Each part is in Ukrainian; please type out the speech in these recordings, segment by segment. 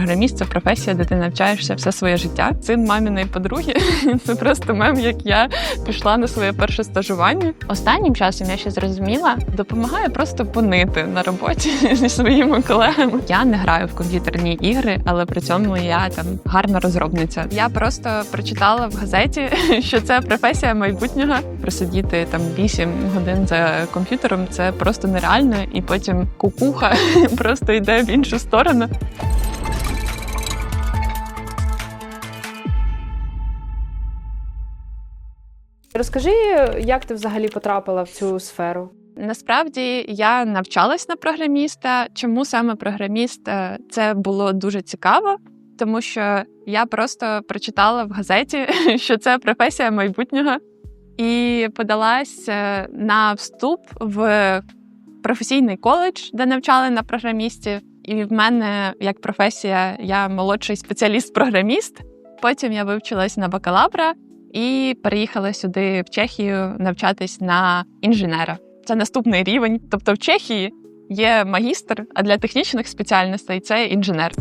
програміст це професія, де ти навчаєшся все своє життя. Син маміної подруги. Це просто мем, як я пішла на своє перше стажування. Останнім часом я ще зрозуміла, допомагає просто понити на роботі зі своїми колегами. Я не граю в комп'ютерні ігри, але при цьому я там гарна розробниця. Я просто прочитала в газеті, що це професія майбутнього. Просидіти там 8 годин за комп'ютером це просто нереально, і потім кукуха просто йде в іншу сторону. Розкажи, як ти взагалі потрапила в цю сферу? Насправді я навчалась на програміста. Чому саме програміст? Е, Це було дуже цікаво, тому що я просто прочитала в газеті, що це професія майбутнього, і подалась е, на вступ в професійний коледж, де навчали на програмістів. І в мене як професія я молодший спеціаліст-програміст. Потім я вивчилась на бакалавра і переїхала сюди в Чехію навчатись на інженера. Це наступний рівень. Тобто в Чехії є магістр, а для технічних спеціальностей це інженер.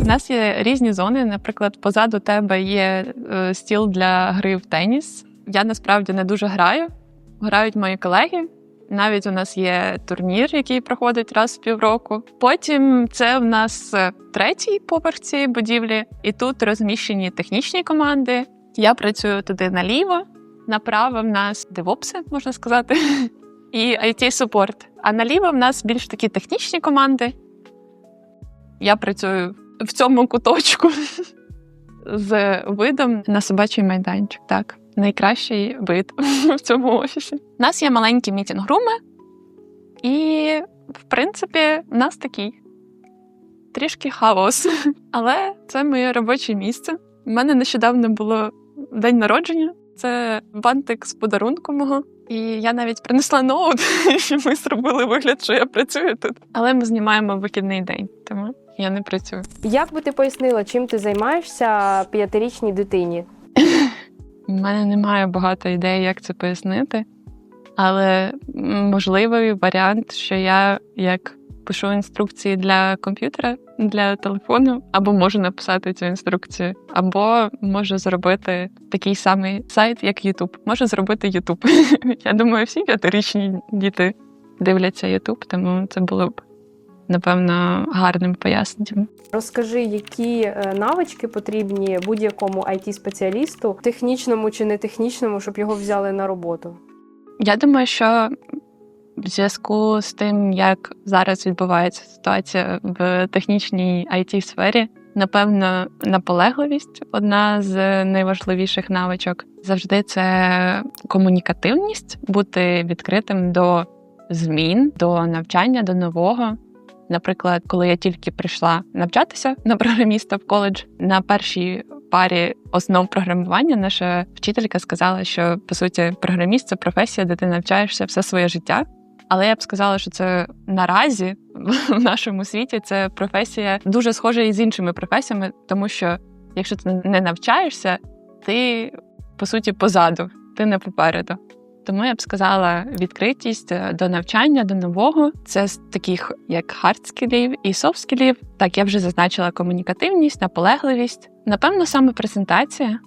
У нас є різні зони. Наприклад, позаду тебе є е, стіл для гри в теніс. Я насправді не дуже граю. Грають мої колеги. Навіть у нас є турнір, який проходить раз в півроку. Потім це в нас е, третій поверх цієї будівлі, і тут розміщені технічні команди. Я працюю туди наліво, направо в нас девопси, можна сказати, і it супорт А наліво в нас більш такі технічні команди. Я працюю в цьому куточку з видом на собачий майданчик. Так, найкращий вид в цьому офісі. У нас є маленькі мітінг-руми, і, в принципі, в нас такий трішки хаос. Але це моє робоче місце. У мене нещодавно було день народження. Це бантик з подарунком мого. І я навіть принесла ноут, щоб ми зробили вигляд, що я працюю тут. Але ми знімаємо вихідний день, тому я не працюю. Як би ти пояснила, чим ти займаєшся п'ятирічній дитині? У мене немає багато ідей, як це пояснити, але можливий варіант, що я як пишу інструкції для комп'ютера, для телефону, або можу написати цю інструкцію, або можу зробити такий самий сайт, як YouTube. Можу зробити YouTube. Я думаю, всі п'ятирічні діти дивляться YouTube, тому це було б напевно гарним поясненням. Розкажи, які е, навички потрібні будь-якому it спеціалісту технічному чи не технічному, щоб його взяли на роботу? Я думаю, що в зв'язку з тим, як зараз відбувається ситуація в технічній it сфері, напевно, наполегливість одна з найважливіших навичок. Завжди це комунікативність, бути відкритим до змін, до навчання, до нового. Наприклад, коли я тільки прийшла навчатися на програміста в коледж, на першій парі основ програмування наша вчителька сказала, що по суті програміст це професія, де ти навчаєшся все своє життя. Але я б сказала, що це наразі в нашому світі це професія дуже схожа із іншими професіями, тому що якщо ти не навчаєшся, ти по суті позаду, ти не попереду. Тому я б сказала відкритість е, до навчання, до нового. Це з таких як хардскілів і софтскілів. Так, я вже зазначила комунікативність, наполегливість. Напевно, саме презентація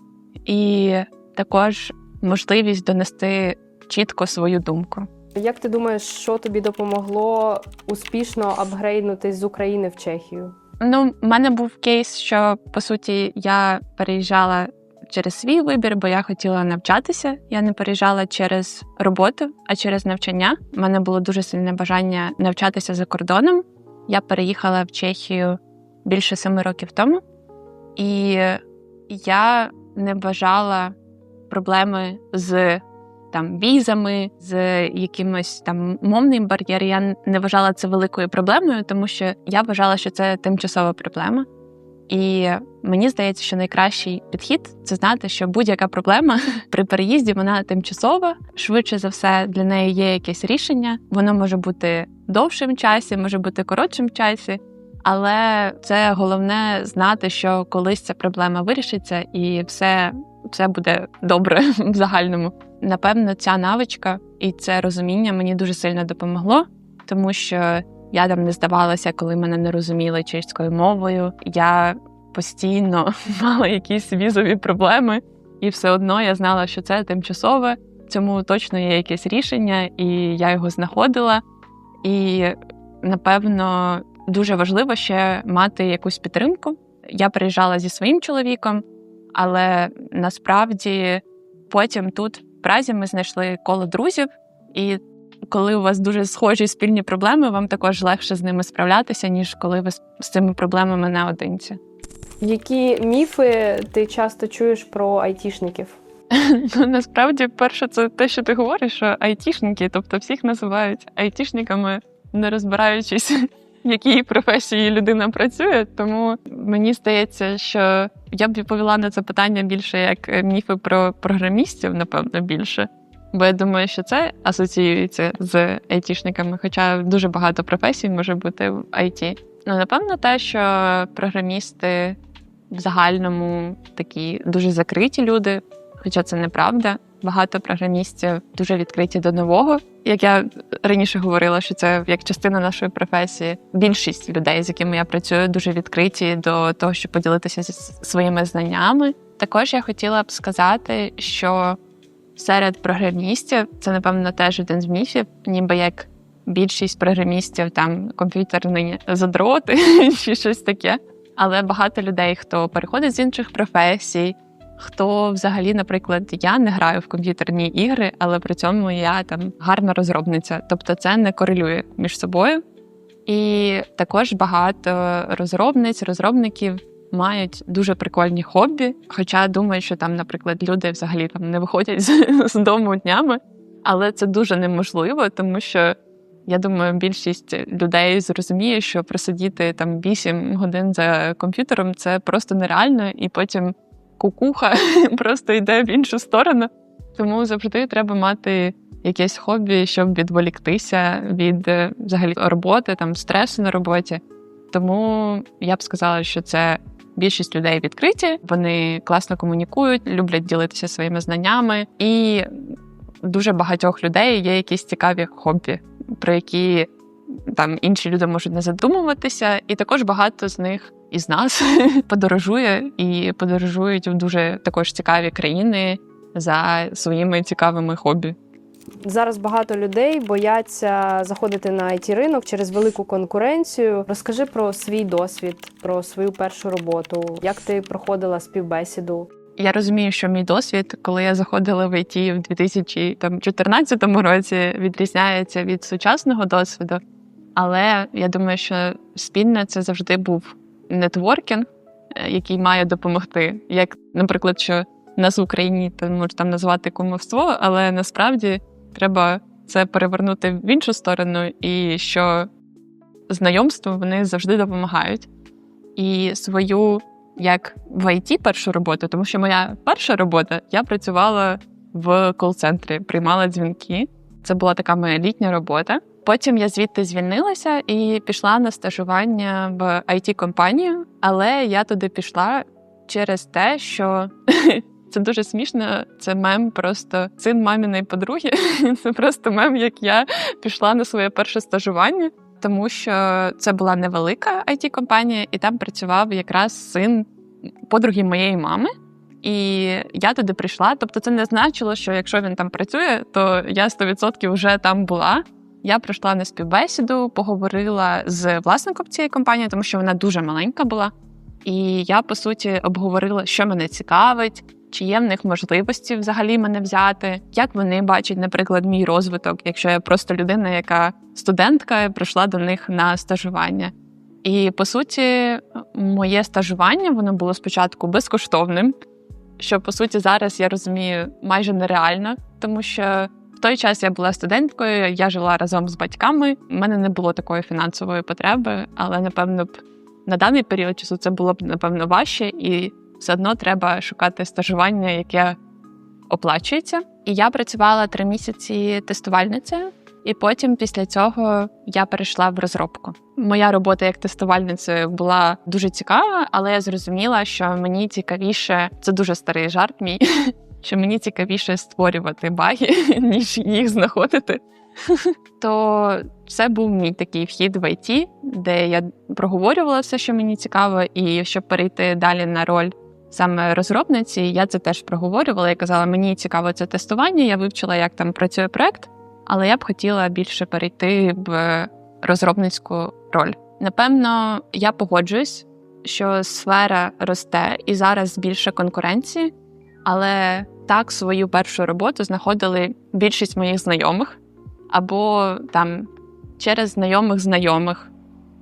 і також можливість донести чітко свою думку. Як ти думаєш, що тобі допомогло успішно апгрейднутись з України в Чехію? Ну, в мене був кейс, що по суті я переїжджала через свій вибір, бо я хотіла навчатися. Я не переїжджала через роботу, а через навчання. У мене було дуже сильне бажання навчатися за кордоном. Я переїхала в Чехію більше семи років тому, і я не бажала проблеми з там візами, з якимось там мовним бар'єром. Я не вважала це великою проблемою, тому що я вважала, що це тимчасова проблема. І мені здається, що найкращий підхід це знати, що будь-яка проблема при переїзді вона тимчасова. Швидше за все, для неї є якесь рішення. Воно може бути довшим часі, може бути коротшим часі. Але це головне знати, що колись ця проблема вирішиться і все все буде добре в загальному. Напевно, ця навичка і це розуміння мені дуже сильно допомогло, тому що я там не здавалася, коли мене не розуміли чеською мовою. Я постійно мала якісь візові проблеми, і все одно я знала, що це тимчасове. Цьому точно є якесь рішення, і я його знаходила. І напевно дуже важливо ще мати якусь підтримку. Я приїжджала зі своїм чоловіком, але насправді потім тут в Празі ми знайшли коло друзів, і коли у вас дуже схожі спільні проблеми, вам також легше з ними справлятися, ніж коли ви з цими проблемами наодинці. Які міфи ти часто чуєш про айтішників? Ну, насправді, перше, це те, що ти говориш, що айтішники, тобто всіх називають айтішниками, не розбираючись, в якій професії людина працює. Тому мені здається, що я б відповіла на це питання більше як міфи про програмістів, напевно, більше. Бо я думаю, що це асоціюється з айтішниками, хоча дуже багато професій може бути в IT. Ну, напевно, те, що програмісти в загальному такі дуже закриті люди, хоча це неправда. Багато програмістів дуже відкриті до нового. Як я раніше говорила, що це як частина нашої професії. Більшість людей, з якими я працюю, дуже відкриті до того, щоб поділитися зі своїми знаннями. Також я хотіла б сказати, що серед програмістів це, напевно, теж один з міфів, ніби як більшість програмістів там комп'ютерні задроти чи щось таке. Але багато людей, хто переходить з інших професій, хто взагалі, наприклад, я не граю в комп'ютерні ігри, але при цьому я там гарна розробниця. Тобто це не корелює між собою. І також багато розробниць, розробників мають дуже прикольні хобі. Хоча думаю, що там, наприклад, люди взагалі там не виходять з, дому днями, але це дуже неможливо, тому що. Я думаю, більшість людей зрозуміє, що просидіти там 8 годин за комп'ютером це просто нереально, і потім кукуха просто йде в іншу сторону. Тому завжди треба мати якесь хобі, щоб відволіктися від взагалі роботи, там стресу на роботі. Тому я б сказала, що це більшість людей відкриті, вони класно комунікують, люблять ділитися своїми знаннями, і дуже багатьох людей є якісь цікаві хобі про які там інші люди можуть не задумуватися, і також багато з них із нас подорожує і подорожують в дуже також цікаві країни за своїми цікавими хобі. Зараз багато людей бояться заходити на it ринок через велику конкуренцію. Розкажи про свій досвід, про свою першу роботу, як ти проходила співбесіду. Я розумію, що мій досвід, коли я заходила в ІТ в 2014 році, відрізняється від сучасного досвіду. Але я думаю, що спільне це завжди був нетворкінг, е, який має допомогти. Як, наприклад, що нас в Україні можна там назвати кумовство, але насправді треба це перевернути в іншу сторону, і що знайомства вони завжди допомагають. І свою як в ІТ першу роботу, тому що моя перша робота я працювала в кол-центрі, приймала дзвінки. Це була така моя літня робота. Потім я звідти звільнилася і пішла на стажування в it компанію але я туди пішла через те, що це дуже смішно. Це мем, просто син маміної подруги. Це просто мем, як я пішла на своє перше стажування тому що це була невелика it компанія і там працював якраз син подруги моєї мами. І я туди прийшла. Тобто, це не значило, що якщо він там працює, то я 100% вже там була. Я прийшла на співбесіду, поговорила з власником цієї компанії, тому що вона дуже маленька була. І я по суті обговорила, що мене цікавить, чи є в них можливості взагалі мене взяти, як вони бачать, наприклад, мій розвиток, якщо я просто людина, яка студентка прийшла до них на стажування. І по суті, моє стажування воно було спочатку безкоштовним, що по суті зараз я розумію майже нереально, тому що в той час я була студенткою, я жила разом з батьками. У мене не було такої фінансової потреби, але напевно б на даний період часу це було б напевно важче і все одно треба шукати стажування, яке оплачується. І я працювала три місяці тестувальницею І потім після цього я перейшла в розробку. Моя робота як тестувальницею була дуже цікава, але я зрозуміла, що мені цікавіше це дуже старий жарт мій. Що мені цікавіше створювати баги, ніж їх знаходити. То це був мій такий вхід в IT, де я проговорювала все, що мені цікаво, і щоб перейти далі на роль саме розробниці, я це теж проговорювала і казала, мені цікаво це тестування. Я вивчила, як там працює проект, але я б хотіла більше перейти в розробницьку роль. Напевно, я погоджуюсь, що сфера росте і зараз більше конкуренції, але так свою першу роботу знаходили більшість моїх знайомих, або там через знайомих знайомих,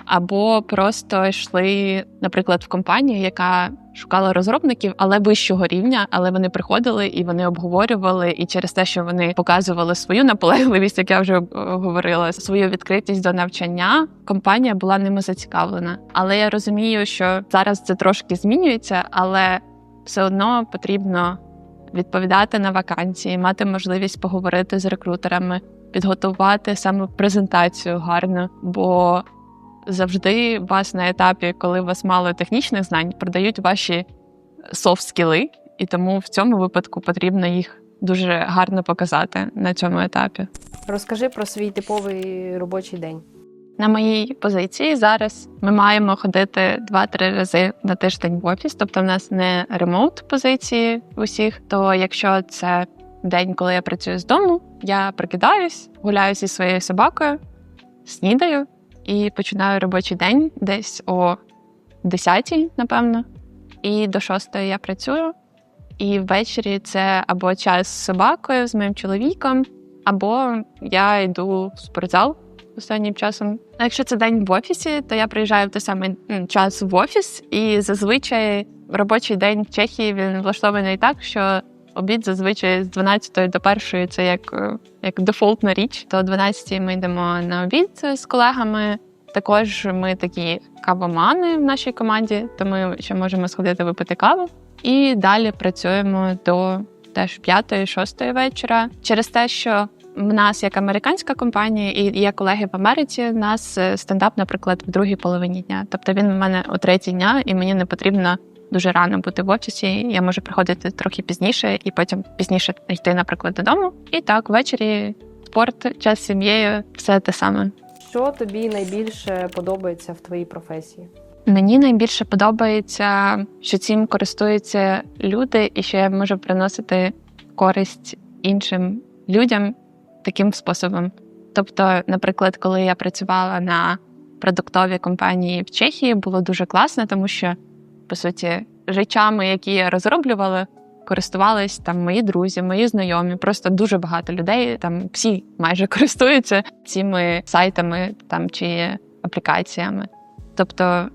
або просто йшли, наприклад, в компанію, яка шукала розробників, але вищого рівня, але вони приходили і вони обговорювали. І через те, що вони показували свою наполегливість, як я вже говорила, свою відкритість до навчання, компанія була ними зацікавлена. Але я розумію, що зараз це трошки змінюється, але все одно потрібно відповідати на вакансії, мати можливість поговорити з рекрутерами, підготувати саме презентацію гарно, бо завжди вас на етапі, коли у вас мало технічних знань, продають ваші софт-скіли, і тому в цьому випадку потрібно їх дуже гарно показати на цьому етапі. Розкажи про свій типовий робочий день. На моїй позиції зараз ми маємо ходити 2-3 рази на тиждень в офіс, тобто в нас не ремоут позиції усіх. То якщо це день, коли я працюю з дому, я прикидаюсь, гуляю зі своєю собакою, снідаю і починаю робочий день десь о 10-й, напевно. І до 6 я працюю. І ввечері це або час з собакою, з моїм чоловіком, або я йду в спортзал останнім часом. А якщо це день в офісі, то я приїжджаю в той самий час в офіс, і зазвичай робочий день в Чехії він влаштований так, що обід зазвичай з 12 до 1 це як е, як дефолтна річ. То о 12 ми йдемо на обід з колегами. Також ми такі кавомани в нашій команді, то ми ще можемо сходити випити каву. І далі працюємо до теж 5-6 вечора. Через те, що в нас як американська компанія і є колеги в Америці. У нас е, стендап, наприклад, в другій половині дня. Тобто він у мене о третій дня, і мені не потрібно дуже рано бути в офісі. Я можу приходити трохи пізніше і потім пізніше йти, наприклад, додому. І так, ввечері спорт, час з сім'єю, все те саме. Що тобі найбільше подобається в твоїй професії? Мені найбільше подобається, що цим користуються люди, і що я можу приносити користь іншим людям таким способом. Тобто, наприклад, коли я працювала на продуктовій компанії в Чехії, було дуже класно, тому що, по суті, речами, які я розроблювала, користувались там мої друзі, мої знайомі. Просто дуже багато людей, там всі майже користуються цими сайтами там чи аплікаціями. Тобто,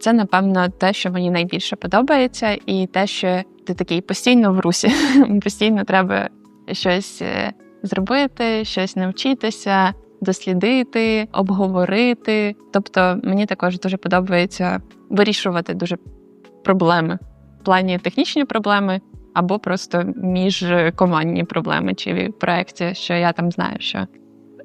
це, напевно, те, що мені найбільше подобається, і те, що ти такий постійно в русі, постійно треба щось е, зробити, щось навчитися, дослідити, обговорити. Тобто мені також дуже подобається вирішувати дуже проблеми в плані технічні проблеми. Або просто міжкомандні проблеми чи в проєкті, що я там знаю, що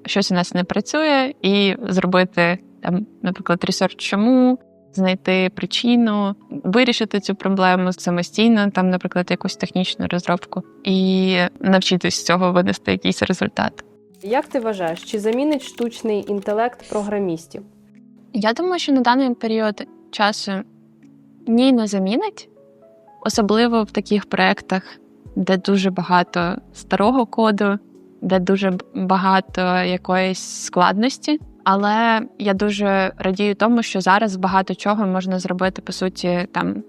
щось у нас не працює, і зробити там, наприклад, ресерч, чому знайти причину, вирішити цю проблему самостійно, там, наприклад, якусь технічну розробку, і навчитись з цього винести якийсь результат. Як ти вважаєш, чи замінить штучний інтелект програмістів? Я думаю, що на даний період часу ні не замінить, особливо в таких проєктах, де дуже багато старого коду, де дуже багато якоїсь складності. Але я дуже радію тому, що зараз багато чого можна зробити, по суті, там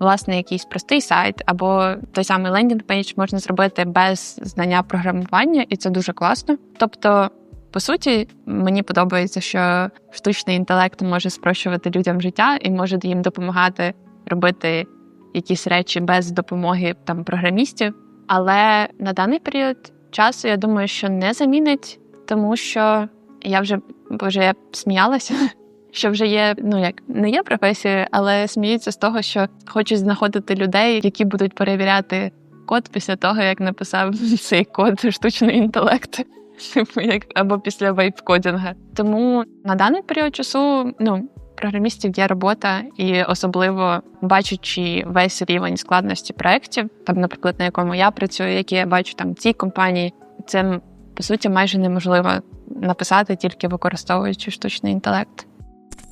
власне якийсь простий сайт, або той самий лендінг пейдж можна зробити без знання програмування, і це дуже класно. Тобто, по суті, мені подобається, що штучний інтелект може спрощувати людям життя і може їм допомагати робити якісь речі без допомоги там програмістів. Але на даний період часу я думаю, що не замінить, тому що я вже боже, я сміялася, що вже є, ну як не є професією, але сміються з того, що хочуть знаходити людей, які будуть перевіряти код після того, як написав цей код штучний інтелект. Типу, як або після вейп-кодінга. Тому на даний період часу ну програмістів є робота, і особливо бачучи весь рівень складності проєктів, там, наприклад, на якому я працюю, які я бачу там ці компанії, це по суті майже неможливо написати тільки використовуючи штучний інтелект.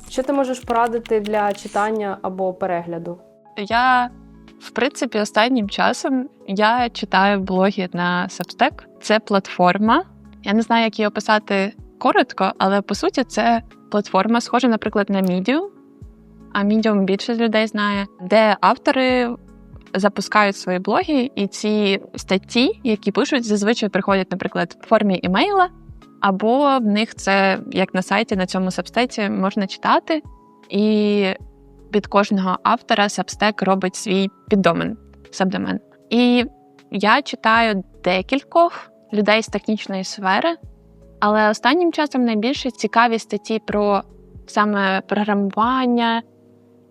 Що ти можеш порадити для читання або перегляду? Я в принципі останнім часом я читаю блоги на Substack. Це платформа. Я не знаю, як її описати коротко, але по суті це платформа, схожа, наприклад, на Medium, а Medium більше людей знає, де автори запускають свої блоги, і ці статті, які пишуть, зазвичай приходять, наприклад, в формі імейла, або в них це як на сайті на цьому сабстеті можна читати. І від кожного автора Substack робить свій піддомен, сабдомен. І я читаю декількох людей з технічної сфери, але останнім часом найбільше цікаві статті про саме програмування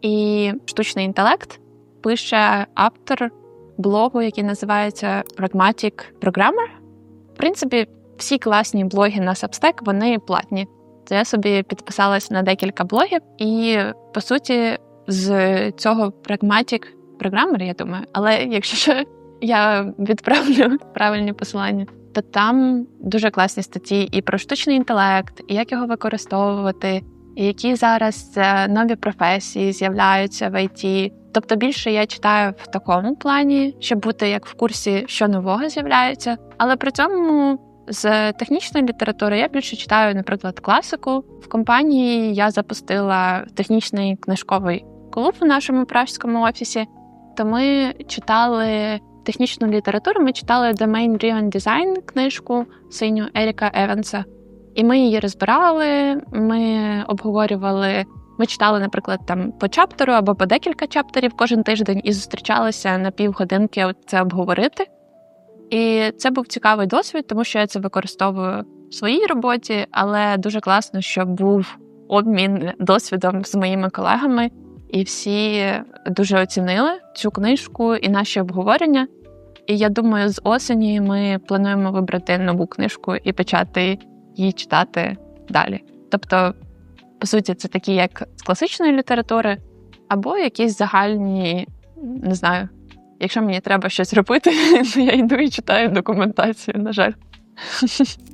і штучний інтелект пише автор блогу, який називається Pragmatic Programmer. В принципі, всі класні блоги на Substack, вони платні. То я собі підписалась на декілька блогів, і по суті, з цього Pragmatic Programmer, я думаю, але якщо що, я відправлю правильні посилання то там дуже класні статті і про штучний інтелект, і як його використовувати, і які зараз е, нові професії з'являються в ІТ. Тобто більше я читаю в такому плані, щоб бути як в курсі, що нового з'являється. Але при цьому з технічної літератури я більше читаю, наприклад, класику. В компанії я запустила технічний книжковий клуб в нашому пражському офісі, то ми читали технічну літературу ми читали Domain Driven Design книжку синю Еріка Еванса, і ми її розбирали. Ми обговорювали. Ми читали, наприклад, там по чаптеру або по декілька чаптерів кожен тиждень і зустрічалися на півгодинки це обговорити. І це був цікавий досвід, тому що я це використовую в своїй роботі, але дуже класно, що був обмін досвідом з моїми колегами, і всі дуже оцінили цю книжку і наші обговорення. І я думаю, з осені ми плануємо вибрати нову книжку і почати її читати далі. Тобто, по суті, це такі, як з класичної літератури, або якісь загальні, не знаю, якщо мені треба щось робити, то я йду і читаю документацію, на жаль.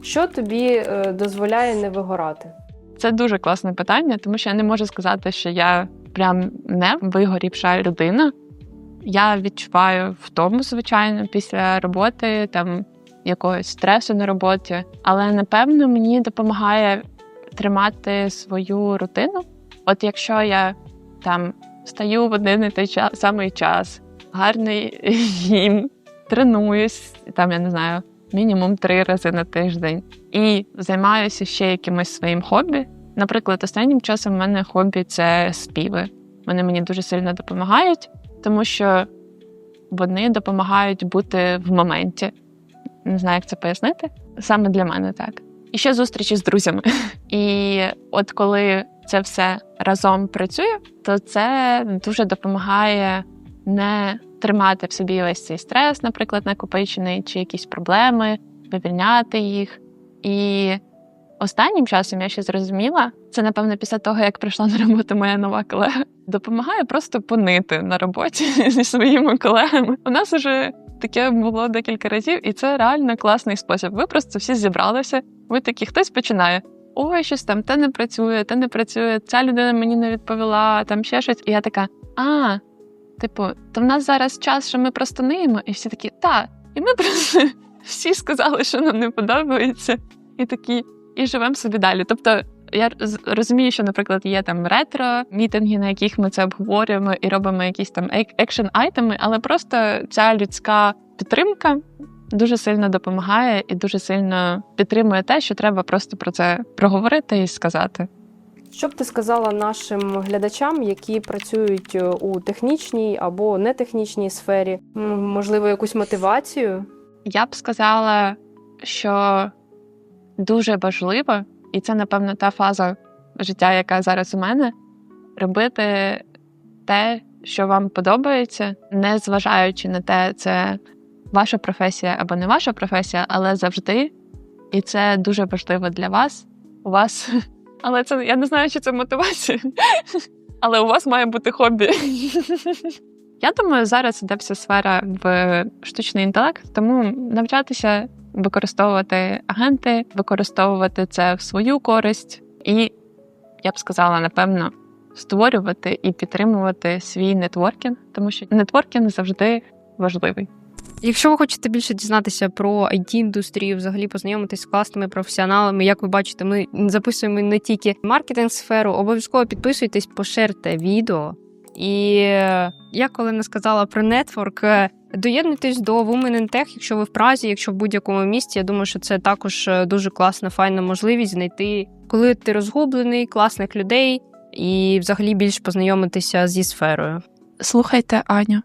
Що тобі е, дозволяє не вигорати? Це дуже класне питання, тому що я не можу сказати, що я прям не вигорівша людина. Я відчуваю втому, звичайно, після роботи, там якогось стресу на роботі. Але напевно мені допомагає тримати свою рутину. От якщо я там встаю в один і той час, самий час, гарний їм, тренуюсь, там я не знаю, мінімум три рази на тиждень, і займаюся ще якимось своїм хобі. Наприклад, останнім часом в мене хобі це співи. Вони мені дуже сильно допомагають тому що вони допомагають бути в моменті. Не знаю, як це пояснити. Саме для мене так. І ще зустрічі з друзями. І от коли це все разом працює, то це дуже допомагає не тримати в собі весь цей стрес, наприклад, накопичений, чи якісь проблеми, вивільняти їх. І останнім часом я ще зрозуміла, це напевно після того, як прийшла на роботу моя нова колега, допомагає просто понити на роботі зі своїми колегами. У нас уже таке було декілька разів, і це реально класний спосіб. Ви просто всі зібралися. Ви такі, хтось починає. Ой, щось там те не працює, те не працює. Ця людина мені не відповіла, там ще щось. І я така: а, типу, то в нас зараз час, що ми просто ниємо, і всі такі, та. І ми просто всі сказали, що нам не подобається, і такі, і живемо собі далі. Тобто я розумію, що, наприклад, є там ретро мітинги, на яких ми це обговорюємо і робимо якісь там екшн айтеми, але просто ця людська підтримка дуже сильно допомагає і дуже сильно підтримує те, що треба просто про це проговорити і сказати. Що б ти сказала нашим глядачам, які працюють е, у технічній або нетехнічній сфері? Можливо, якусь мотивацію? Я б сказала, що дуже важливо і це, напевно, та фаза життя, яка зараз у мене, робити те, що вам подобається, не зважаючи на те, це ваша професія або не ваша професія, але завжди і це дуже важливо для вас. У вас, але це я не знаю, чи це мотивація, але у вас має бути хобі. Я думаю, зараз іде вся сфера в штучний інтелект, тому навчатися використовувати агенти, використовувати це в свою користь, і я б сказала, напевно, створювати і підтримувати свій нетворкінг, тому що нетворкінг завжди важливий. Якщо ви хочете більше дізнатися про it індустрію, взагалі познайомитись з класними професіоналами, як ви бачите, ми записуємо не тільки маркетинг сферу, обов'язково підписуйтесь, поширте відео. І я коли не сказала про нетворк, е, доєднуйтесь до Women in Tech, якщо ви в Празі, якщо в будь-якому місті. Я думаю, що це також е, дуже класна, файна можливість знайти, коли ти розгублений, класних людей і взагалі більш познайомитися зі сферою. Слухайте Аню.